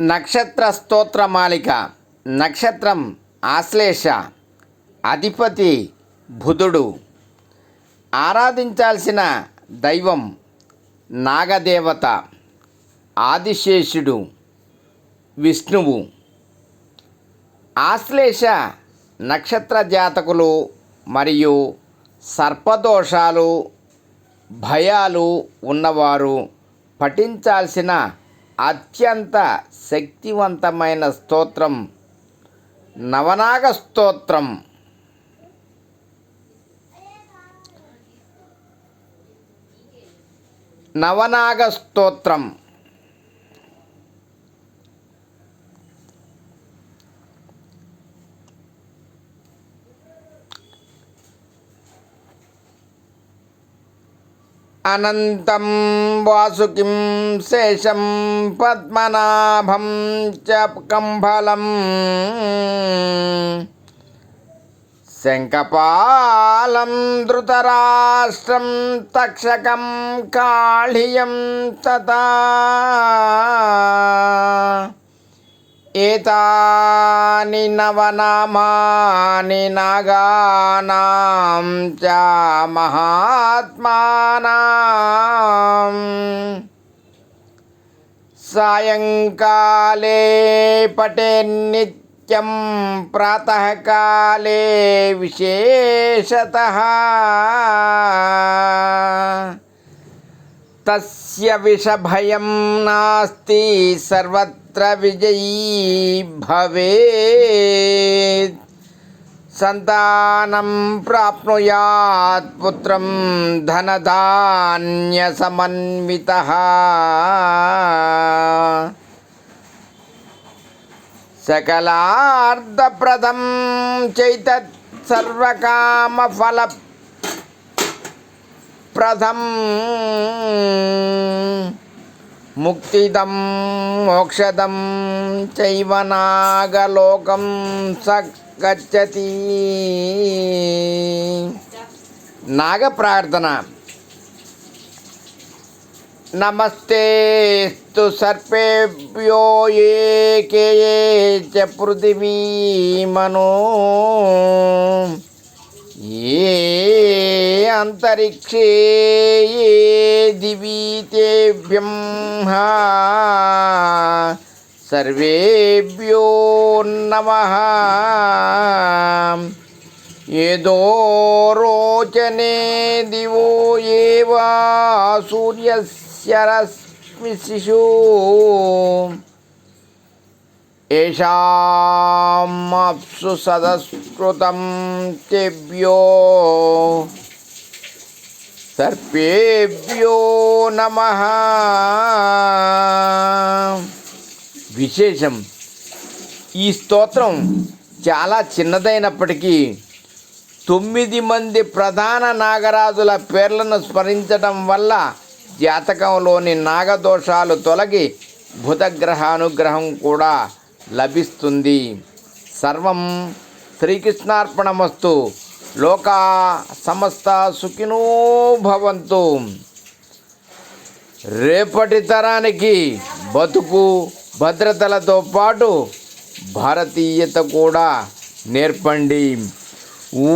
నక్షత్ర స్తోత్రమాలిక నక్షత్రం ఆశ్లేష అధిపతి బుధుడు. ఆరాధించాల్సిన దైవం నాగదేవత ఆదిశేషుడు విష్ణువు. ఆశ్లేష నక్షత్ర జాతకులు మరియు సర్పదోషాలు భయాలు ఉన్నవారు పఠించాల్సిన అత్యంత శక్తివంతమైన స్తోత్రం నవనాగ స్తోత్రం. నవనాగ స్తోత్రం. అనంతం వాసుకిం శేషం పద్మనాభం చ కంఫలం శంఖపాలం ధృతరాష్ట్రం తక్షకం కాళియం తథా ఏతాని నవనామాని నాగానాం చ మహాత్మానాం సాయంకాలే పటే నిత్యం ప్రాతకాలే విశేషతః तस्य विषभयं नास्ति सर्वत्र विजयी भवेत्। सन्तानं प्राप्नुयात् पुत्रं धनधान्यसमन्वितः। सकलार्थप्रदं चैतत् सर्वकामफलप्र ప్రథం ముక్తిదం మోక్షదం చైవ నాగలోకం స నాగ ప్రార్థన. నమస్తేస్తు సర్పేభ్యో ఏ కే ఏ చ పృథివీమనో ఏ అంతరిక్షే ఏ దివీ తేభ్యం సర్వేభ్యో నమ ఏదో రోచనే దివో ఏవా సూర్యస్య రశ్మి శిశు ఏషామప్సు సదస్కృతం తెభ్యో సర్పేభ్యో నమ విశేషం ఈ స్తోత్రం చాలా చిన్నదైనప్పటికీ తొమ్మిది మంది ప్రధాన నాగరాజుల పేర్లను స్మరించడం వల్ల జాతకంలోని నాగదోషాలు తొలగి బుధగ్రహానుగ్రహం కూడా లభిస్తుంది. సర్వం శ్రీకృష్ణార్పణమస్తు. లోకా సమస్త సుఖినో భవంతు. రేపటి తరానికి బతుకు భద్రతలతో పాటు భారతీయత కూడా నేర్పండి. ఊ